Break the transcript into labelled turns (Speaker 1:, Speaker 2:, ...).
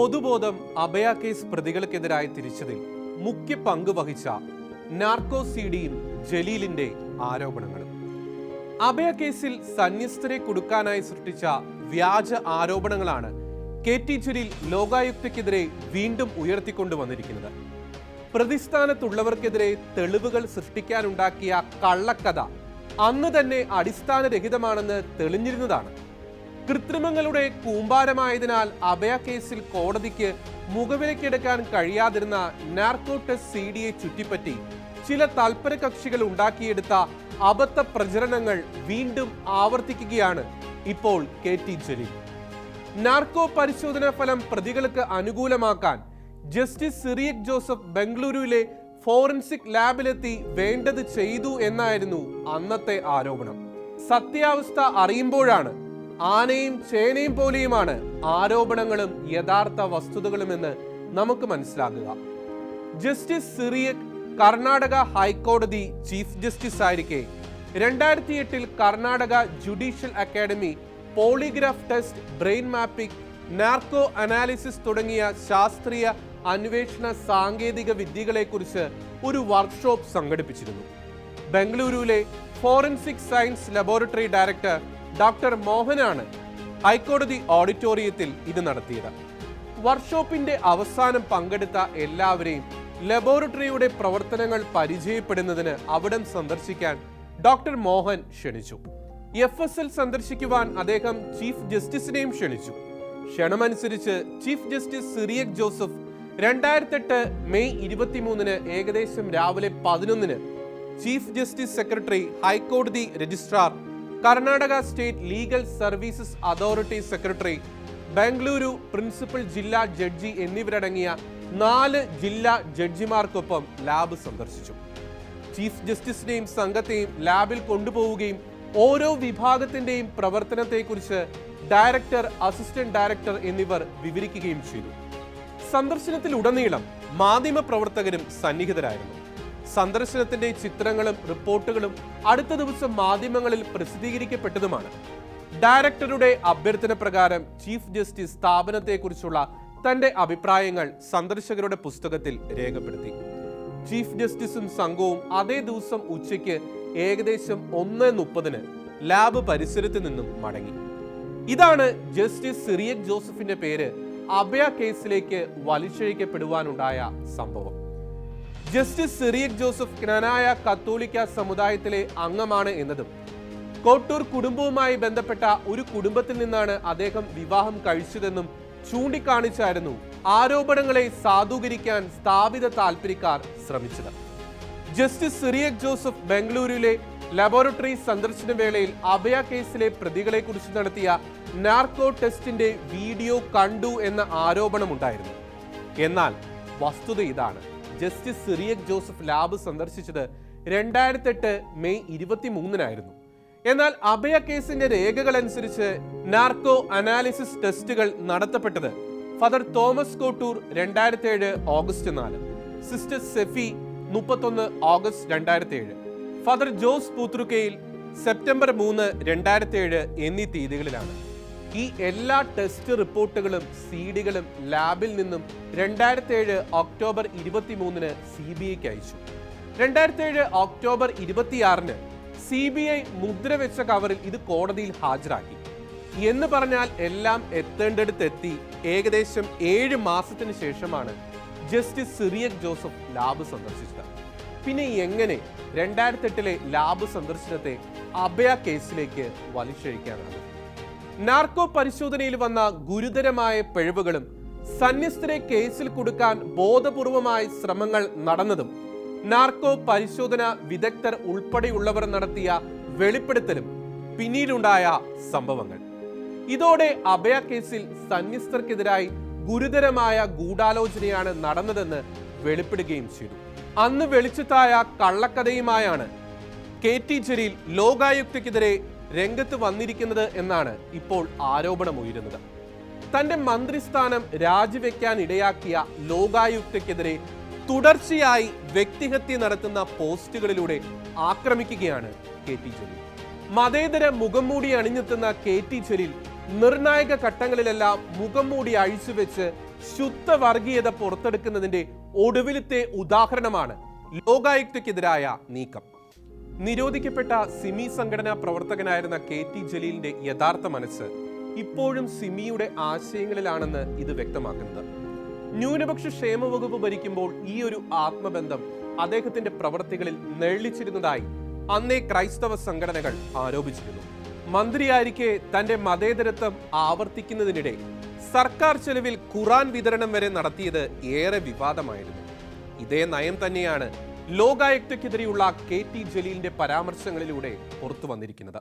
Speaker 1: പൊതുബോധം അഭയ case പ്രതികൾക്കെതിരായി തിരിച്ചതിൽ മുഖ്യ പങ്ക് വഹിച്ച നാർക്കോ സിഡിയും ജലീലിന്റെ ആരോപണങ്ങളും. അഭയ കേസിൽ സന്യസ്തരെ കൊടുക്കാനായി സൃഷ്ടിച്ച വ്യാജ ആരോപണങ്ങളാണ് കെ ടി ജലീൽ ലോകായുക്തയ്ക്കെതിരെ വീണ്ടും ഉയർത്തിക്കൊണ്ടുവന്നിരിക്കുന്നത്. പ്രതിസ്ഥാനത്തുള്ളവർക്കെതിരെ തെളിവുകൾ സൃഷ്ടിക്കാനുണ്ടാക്കിയ കള്ളക്കഥ അന്ന് തന്നെ അടിസ്ഥാനരഹിതമാണെന്ന് തെളിഞ്ഞിരുന്നതാണ്. കൃത്രിമങ്ങളുടെ കൂമ്പാരമായതിനാൽ അഭയ കേസിൽ കോടതിക്ക് മുഖവിലക്കെടുക്കാൻ കഴിയാതിരുന്ന നാർക്കോ ടെസ്റ്റ് സി ഡിയെ ചുറ്റിപ്പറ്റി ചില തൽപര കക്ഷികൾ ഉണ്ടാക്കിയെടുത്ത അബദ്ധ പ്രചരണങ്ങൾ വീണ്ടും ആവർത്തിക്കുകയാണ് ഇപ്പോൾ കെ ടി ജലീൽ. നാർക്കോ പരിശോധനാ ഫലം പ്രതികൾക്ക് അനുകൂലമാക്കാൻ ജസ്റ്റിസ് സിറിയക് ജോസഫ് ബംഗളൂരുവിലെ ഫോറൻസിക് ലാബിലെത്തി വേണ്ടത് ചെയ്തു എന്നായിരുന്നു അന്നത്തെ ആരോപണം. സത്യാവസ്ഥ അറിയുമ്പോഴാണ് ആനയും ചേനയും പോലെയുമാണ് ആരോപണങ്ങളും യഥാർത്ഥ വസ്തുതകളുമെന്ന് നമുക്ക് മനസ്സിലാക്കുക ജസ്റ്റിസ് സിറിയ കർണാടക ഹൈക്കോടതി ചീഫ് ജസ്റ്റിസ് ആയിരിക്കെ രണ്ടായിരത്തി എട്ടിൽ Karnataka judicial academy polygraph test brain mapping narco analysis തുടങ്ങിയ ശാസ്ത്രീയ അന്വേഷണ സാങ്കേതിക വിദ്യകളെക്കുറിച്ച് ഒരു വർക്ക്ഷോപ്പ് സംഘടിപ്പിച്ചിരുന്നു. ബംഗളൂരുവിലെ forensic science laboratory director doctor മോഹനാണ് ഹൈക്കോടതി ഓഡിറ്റോറിയത്തിൽ ഇത് നടത്തിയത്. വർക്ക്ഷോപ്പിന്റെ അവസാനം പങ്കെടുത്ത എല്ലാവരെയും ലബോറട്ടറിയുടെ പ്രവർത്തനങ്ങൾ പരിചയപ്പെടുന്നതിന് അവിടം സന്ദർശിക്കാൻ ഡോക്ടർ മോഹൻ ക്ഷണിച്ചു. എഫ് എസ് എൽ സന്ദർശിക്കുവാൻ അദ്ദേഹം ചീഫ് ജസ്റ്റിസിനെയും ക്ഷണിച്ചു. ക്ഷണമനുസരിച്ച് ചീഫ് ജസ്റ്റിസ് സിറിയക് ജോസഫ് രണ്ടായിരത്തെട്ട് മെയ് ഇരുപത്തിമൂന്നിന് ഏകദേശം രാവിലെ പതിനൊന്നിന് ചീഫ് ജസ്റ്റിസ് സെക്രട്ടറി ഹൈക്കോടതി registrar Karnataka state legal services authority secretary Bengaluru principal ജില്ലാ ജഡ്ജി എന്നിവരടങ്ങിയ നാല് ജില്ലാ ജഡ്ജിമാർക്കൊപ്പം ലാബ് സന്ദർശിച്ചു. ചീഫ് ജസ്റ്റിസിനെയും സംഘത്തെയും ലാബിൽ കൊണ്ടുപോവുകയും ഓരോ വിഭാഗത്തിന്റെയും പ്രവർത്തനത്തെക്കുറിച്ച് ഡയറക്ടർ അസിസ്റ്റന്റ് ഡയറക്ടർ എന്നിവർ വിവരിക്കുകയും ചെയ്തു. സന്ദർശനത്തിലുടനീളം മാധ്യമ പ്രവർത്തകരും സന്നിഹിതരായിരുന്നു. സന്ദർശനത്തിന്റെ ചിത്രങ്ങളും റിപ്പോർട്ടുകളും അടുത്ത ദിവസം മാധ്യമങ്ങളിൽ പ്രസിദ്ധീകരിക്കപ്പെട്ടതുമാണ്. ഡയറക്ടറുടെ അഭ്യർത്ഥന പ്രകാരം ചീഫ് ജസ്റ്റിസ് സ്ഥാപനത്തെക്കുറിച്ചുള്ള തന്റെ അഭിപ്രായങ്ങൾ സന്ദർശകരുടെ പുസ്തകത്തിൽ രേഖപ്പെടുത്തി. ചീഫ് ജസ്റ്റിസും സംഘവും അതേ ദിവസം ഉച്ചയ്ക്ക് ഏകദേശം ഒന്ന് മുപ്പതിന് ലാബ് പരിസരത്ത് നിന്നും മടങ്ങി. ഇതാണ് ജസ്റ്റിസ് സിറിയക് ജോസഫിന്റെ പേര് അഭയ കേസിലേക്ക് വലിച്ചഴിക്കപ്പെടുവാനുണ്ടായ സംഭവം. ജസ്റ്റിസ് സിറിയക് ജോസഫ് ജ്ഞാനായ കത്തോലിക്ക സമുദായത്തിലെ അംഗമാണ് എന്നതും കോട്ടൂർ കുടുംബവുമായി ബന്ധപ്പെട്ട ഒരു കുടുംബത്തിൽ നിന്നാണ് അദ്ദേഹം വിവാഹം കഴിച്ചതെന്നും ചൂണ്ടിക്കാണിച്ചായിരുന്നു ആരോപണങ്ങളെ സാധൂകരിക്കാൻ സ്ഥാപിത താൽപര്യക്കാർ ശ്രമിച്ചത്. ജസ്റ്റിസ് സിറിയക് ജോസഫ് ബംഗളൂരുവിലെ ലബോറട്ടറി സന്ദർശന വേളയിൽ അഭയ കേസിലെ പ്രതികളെക്കുറിച്ച് നടത്തിയ നാർക്കോ ടെസ്റ്റിന്റെ വീഡിയോ കണ്ടു എന്ന ആരോപണമുണ്ടായിരുന്നു. എന്നാൽ വസ്തുത ഇതാണ്. ജസ്റ്റിസ് സിറിയക് ജോസഫ് ലാബ് സന്ദർശിച്ചത് രണ്ടായിരത്തെട്ട് മെയ് ഇരുപത്തിമൂന്നിനായിരുന്നു. എന്നാൽ അഭയ കേസിന്റെ രേഖകൾ അനുസരിച്ച് നാർക്കോ അനാലിസിസ് ടെസ്റ്റുകൾ നടത്തപ്പെട്ടത് ഫാദർ തോമസ് കോട്ടൂർ രണ്ടായിരത്തി ഏഴ് ഓഗസ്റ്റ് നാല് സിസ്റ്റർ സെഫി മുപ്പത്തൊന്ന് ഓഗസ്റ്റ് രണ്ടായിരത്തി ഏഴ് ഫാദർ ജോസ് പൂത്രുക്കയിൽ സെപ്റ്റംബർ മൂന്ന് രണ്ടായിരത്തി ഏഴ് എന്നീ തീയതികളിലാണ്. ഈ എല്ലാ ടെസ്റ്റ് റിപ്പോർട്ടുകളും സീഡികളും ലാബിൽ നിന്നും രണ്ടായിരത്തി ഏഴ് ഒക്ടോബർ ഇരുപത്തി മൂന്നിന് സി ബി ഐക്ക് അയച്ചു. രണ്ടായിരത്തി ഏഴ് ഒക്ടോബർ ഇരുപത്തിയാറിന് സി ബി ഐ മുദ്ര വെച്ച കവറിൽ ഇത് കോടതിയിൽ ഹാജരാക്കി. എന്ന് പറഞ്ഞാൽ എല്ലാം എത്തേണ്ടടുത്ത് എത്തി ഏകദേശം ഏഴ് മാസത്തിന് ശേഷമാണ് ജസ്റ്റിസ് സിറിയക് ജോസഫ് ലാബ് സന്ദർശിച്ചത്. പിന്നെ എങ്ങനെ രണ്ടായിരത്തി എട്ടിലെ ലാബ് സന്ദർശനത്തെ അഭയ കേസിലേക്ക് വലിച്ചഴിക്കാനാണ് നാർക്കോ പരിശോധനയിൽ വന്ന ഗുരുതരമായ പിഴവുകളും സന്യസ്തരെ കേസിൽ കൊടുക്കാൻ ബോധപൂർവമായ ശ്രമങ്ങൾ നടന്നതും നാർക്കോ പരിശോധന വിദഗ്ധർ ഉൾപ്പെടെയുള്ളവർ നടത്തിയ വെളിപ്പെടുത്തലും പിന്നീടുണ്ടായ സംഭവങ്ങൾ. ഇതോടെ അഭയ കേസിൽ സന്യസ്തർക്കെതിരായി ഗുരുതരമായ ഗൂഢാലോചനയാണ് നടന്നതെന്ന് വെളിപ്പെടുകയും ചെയ്തു. അന്ന് വെളിച്ചത്തായ കള്ളക്കഥയുമായാണ് കെ ടി ജലീൽ ലോകായുക്തയ്ക്കെതിരെ രംഗത്ത് വന്നിരിക്കുന്നത് എന്നാണ് ഇപ്പോൾ ആരോപണമുയരുന്നത്. തന്റെ മന്ത്രിസ്ഥാനം രാജിവെക്കാൻ ഇടയാക്കിയ ലോകായുക്തയ്ക്കെതിരെ തുടർച്ചയായി വ്യക്തിഹത്യ നടത്തുന്ന പോസ്റ്റുകളിലൂടെ ആക്രമിക്കുകയാണ് കെ ടി ജലീൽ മതേതര മുഖംമൂടി അണിഞ്ഞെത്തുന്ന കെ ടി ജലീൽ നിർണായക ഘട്ടങ്ങളിലെല്ലാം മുഖംമൂടി അഴിച്ചുവെച്ച് ശുദ്ധവർഗീയത പുറത്തെടുക്കുന്നതിന്റെ ഒടുവിലത്തെ ഉദാഹരണമാണ് ലോകായുക്തക്കെതിരായ നീക്കം. നിരോധിക്കപ്പെട്ട സിമി സംഘടനാ പ്രവർത്തകനായിരുന്ന കെ ടി ജലീലിന്റെ യഥാർത്ഥ മനസ്സ് ഇപ്പോഴും സിമിയുടെ ആശയങ്ങളിലാണെന്ന് ഇത് വ്യക്തമാക്കുന്നത്. ന്യൂനപക്ഷ ക്ഷേമ വകുപ്പ് ഭരിക്കുമ്പോൾ ഈ ഒരു ആത്മബന്ധം അദ്ദേഹത്തിന്റെ പ്രവർത്തികളിൽ നെള്ളിച്ചിരുന്നതായി അന്നേ ക്രൈസ്തവ സംഘടനകൾ ആരോപിച്ചിരുന്നു. മന്ത്രിയായിരിക്കെ തന്റെ മതേതരത്വം ആവർത്തിക്കുന്നതിനിടെ സർക്കാർ ചെലവിൽ ഖുറാൻ വിതരണം വരെ നടത്തിയത് ഏറെ വിവാദമായിരുന്നു. ഇതേ നയം തന്നെയാണ് ലോകായുക്തക്കെതിരെയുള്ള കെ ടി ജലീലിന്റെ പരാമർശങ്ങളിലൂടെ പുറത്തു വന്നിരിക്കുന്നത്.